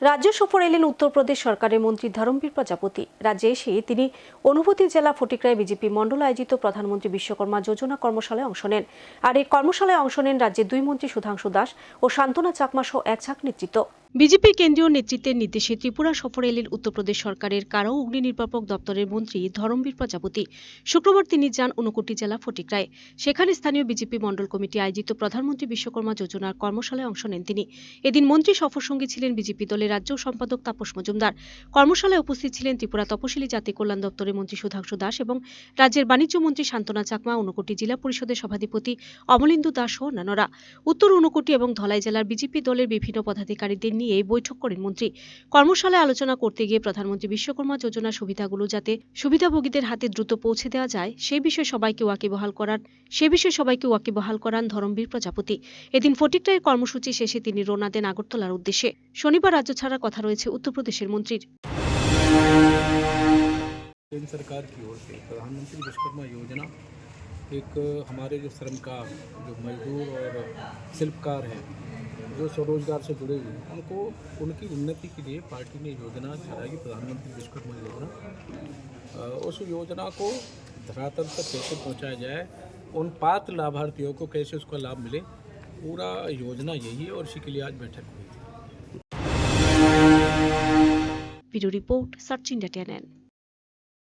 রাজ্য সফর এলেন উত্তরপ্রদেশ সরকারের মন্ত্রী ধরমবীর প্রজাপতি। রাজ্যে এসে তিনি অনুভূতি জেলা ফটিকরায় বিজেপি মণ্ডল আয়োজিত প্রধানমন্ত্রী বিশ্বকর্মা যোজনা কর্মশালায় অংশ নেন। আর এই কর্মশালায় অংশ নেন রাজ্যের দুই মন্ত্রী সুধাংশু দাস ও সান্ত্বনা চাকমা সহ এক ঝাঁক নেতৃত্ব। বিজেপির কেন্দ্রীয় নেতৃত্বের নির্দেশে ত্রিপুরা সফর এলেন উত্তরপ্রদেশ সরকারের কারা অগ্নি নির্বাপক দপ্তরের মন্ত্রী ধরমবীর প্রজাপতি। শুক্রবার তিনি যান ঊনকোটি জেলা ফটিকরায় সেখানে স্থানীয় বিজেপি মণ্ডল কমিটি আয়োজিত প্রধানমন্ত্রী বিশ্বকর্মা যোজনার কর্মশালায় অংশ নেন তিনি। এদিন মন্ত্রী সফর সঙ্গী ছিলেন বিজেপি দলের রাজ্য সম্পাদক তাপস মজুমদার। কর্মশালায় উপস্থিত ছিলেন ত্রিপুরা তপশিলি জাতি কল্যাণ দপ্তরের মন্ত্রী সুধাংশু দাস এবং রাজ্যের বাণিজ্য মন্ত্রী শান্তনা চাকমা, ঊনকোটি জেলা পরিষদের সভাধিপতি অমলেন্দু দাস ও অন্যান্যরা। উত্তর ঊনকোটি এবং ধলাই জেলার বিজেপি দলের বিভিন্ন পদাধিকারীদের নিয়ে এই বৈঠক করেন মন্ত্রী কর্মশালায় আলোচনা করতে গিয়ে প্রধানমন্ত্রী বিশ্বকর্মা যোজনার সুবিধাগুলো যাতে সুবিধাভোগীদের হাতে দ্রুত পৌঁছে দেওয়া যায় সেই বিষয়ে সবাইকে ওয়াকিবহাল করার সে বিষয়ে সবাইকে ওয়াকিবহাল করান ধরমবীর প্রজাপতি এদিন ফটিকরায়ের কর্মসূচি শেষে তিনি রওনা দেন আগরতলার উদ্দেশ্যে শনিবার রাজ্য ছাড়ার কথা রয়েছে উত্তরপ্রদেশের মন্ত্রীর केंद्र सरकार की ओर से प्रधानमंत्री विश्वकर्मा योजना एक हमारे जो श्रमकार जो मजदूर और शिल्पकार हैं जो स्वरोजगार से जुड़े हुए हैं, उनको, उनकी उन्नति के लिए पार्टी ने योजना चलाई प्रधानमंत्री विश्वकर्मा योजना। उस योजना को धरातल तक कैसे पहुँचाया जाए, उन पात्र लाभार्थियों को कैसे उसका लाभ मिले, पूरा योजना यही है और इसी के लिए आज बैठक हुई थी। रिपोर्ट, सचिन डटेन